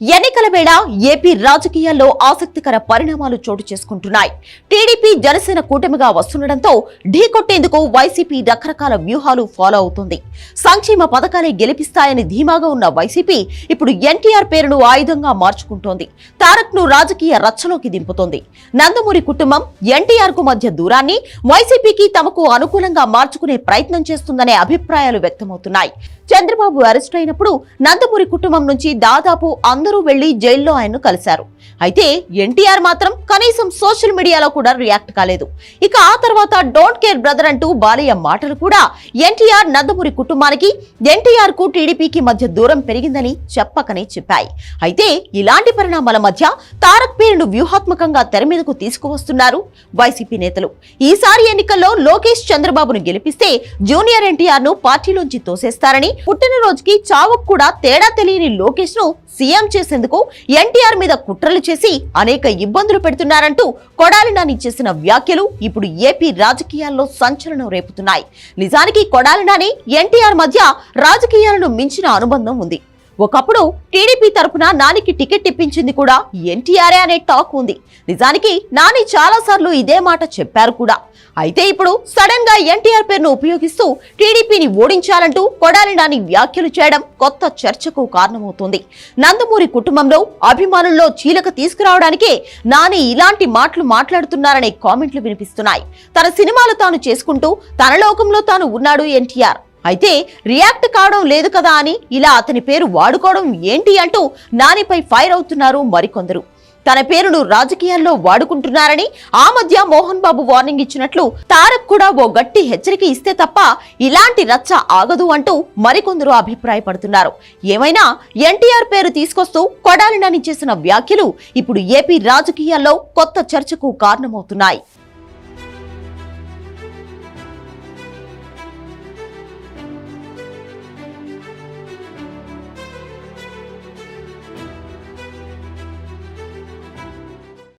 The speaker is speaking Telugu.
ఎన్నికల వేళ ఏపీ రాజకీయాల్లో ఆసక్తికర పరిణామాలు చోటు చేసుకుంటున్నాయి. టీడీపీ జనసేన కూటమిగా వస్తుండటంతో ఢీకొట్టేందుకు వైసీపీ రకరకాల వ్యూహాలు ఫాలో అవుతుంది. సంక్షేమ పథకాలే గెలిపిస్తాయని ధీమాగా ఉన్న వైసీపీ ఇప్పుడు ఎన్టీఆర్ పేరును ఆయుధంగా మార్చుకుంటోంది. తారక్ను రాజకీయ రచ్చలోకి దింపుతోంది. నందమూరి కుటుంబం ఎన్టీఆర్కు మధ్య దూరాన్ని వైసీపీకి తమకు అనుకూలంగా మార్చుకునే ప్రయత్నం చేస్తుందనే అభిప్రాయాలు వ్యక్తమవుతున్నాయి. చంద్రబాబు అరెస్ట్ అయినప్పుడు నందమూరి కుటుంబం నుంచి దాదాపు అందరూ వెళ్ళి జైల్లో ఆయన్ను కలిశారు. అయితే ఎన్టీఆర్ మాత్రం కనీసం సోషల్ మీడియాలో కూడా రియాక్ట్ కాలేదు. ఇక ఆ తర్వాత డోంట్ కేర్ బ్రదర్ అంటూ బాలయ్య మాటలు కూడా ఎన్టీఆర్ నందమూరి కుటుంబానికి ఎన్టీఆర్కు టీడీపీకి మధ్య దూరం పెరిగిందని చెప్పకనే చెప్పాయి. అయితే ఇలాంటి పరిణామాల మధ్య తారక్ పేరును వ్యూహాత్మకంగా తెర మీదకు తీసుకువస్తున్నారు వైసీపీ నేతలు. ఈసారి ఎన్నికల్లో లోకేష్ చంద్రబాబును గెలిపిస్తే జూనియర్ ఎన్టీఆర్ను పార్టీలోంచి తోసేస్తారని పుట్టినరోజుకి చావుకు కూడా తేడా తెలియని లోకేష్ను సీఎం చేసేందుకు ఎన్టీఆర్ మీద కుట్రలు చేసి అనేక ఇబ్బందులు పెడుతున్నారంటూ కొడాలి నాని చేసిన వ్యాఖ్యలు ఇప్పుడు ఏపీ రాజకీయాల్లో సంచలనం రేపుతున్నాయి. నిజానికి కొడాలి నాని ఎన్టీఆర్ మధ్య రాజకీయాలను మించిన అనుబంధం ఉంది. ఒకప్పుడు టీడీపీ తరపున నానికి టికెట్ ఇప్పించింది కూడా ఎన్టీఆర్ఏ అనే టాక్ ఉంది. నిజానికి నాని చాలాసార్లు ఇదే మాట చెప్పారు కూడా. అయితే ఇప్పుడు సడన్గా ఎన్టీఆర్ పేరును ఉపయోగిస్తూ టీడీపీని ఓడించాలంటూ కొడాలి నాని వ్యాఖ్యలు చేయడం కొత్త చర్చకు కారణమవుతుంది. నందమూరి కుటుంబంలో అభిమానుల్లో చీలక తీసుకురావడానికే నాని ఇలాంటి మాటలు మాట్లాడుతున్నారనే కామెంట్లు వినిపిస్తున్నాయి. తన సినిమాలు తాను చేసుకుంటూ తన లోకంలో తాను ఉన్నాడు ఎన్టీఆర్. అయితే రియాక్ట్ కావడం లేదు కదా అని ఇలా అతని పేరు వాడుకోవడం ఏంటి అంటూ నానిపై ఫైర్ అవుతున్నారు మరికొందరు. తన పేరును రాజకీయాల్లో వాడుకుంటున్నారని ఆ మధ్య మోహన్ బాబు వార్నింగ్ ఇచ్చినట్లు తారక్ కూడా ఓ గట్టి హెచ్చరిక ఇస్తే తప్ప ఇలాంటి రచ్చ ఆగదు అంటూ మరికొందరు అభిప్రాయపడుతున్నారు. ఏమైనా ఎన్టీఆర్ పేరు తీసుకొస్తూ కొడాలి నాని చేసిన వ్యాఖ్యలు ఇప్పుడు ఏపీ రాజకీయాల్లో కొత్త చర్చకు కారణమవుతున్నాయి.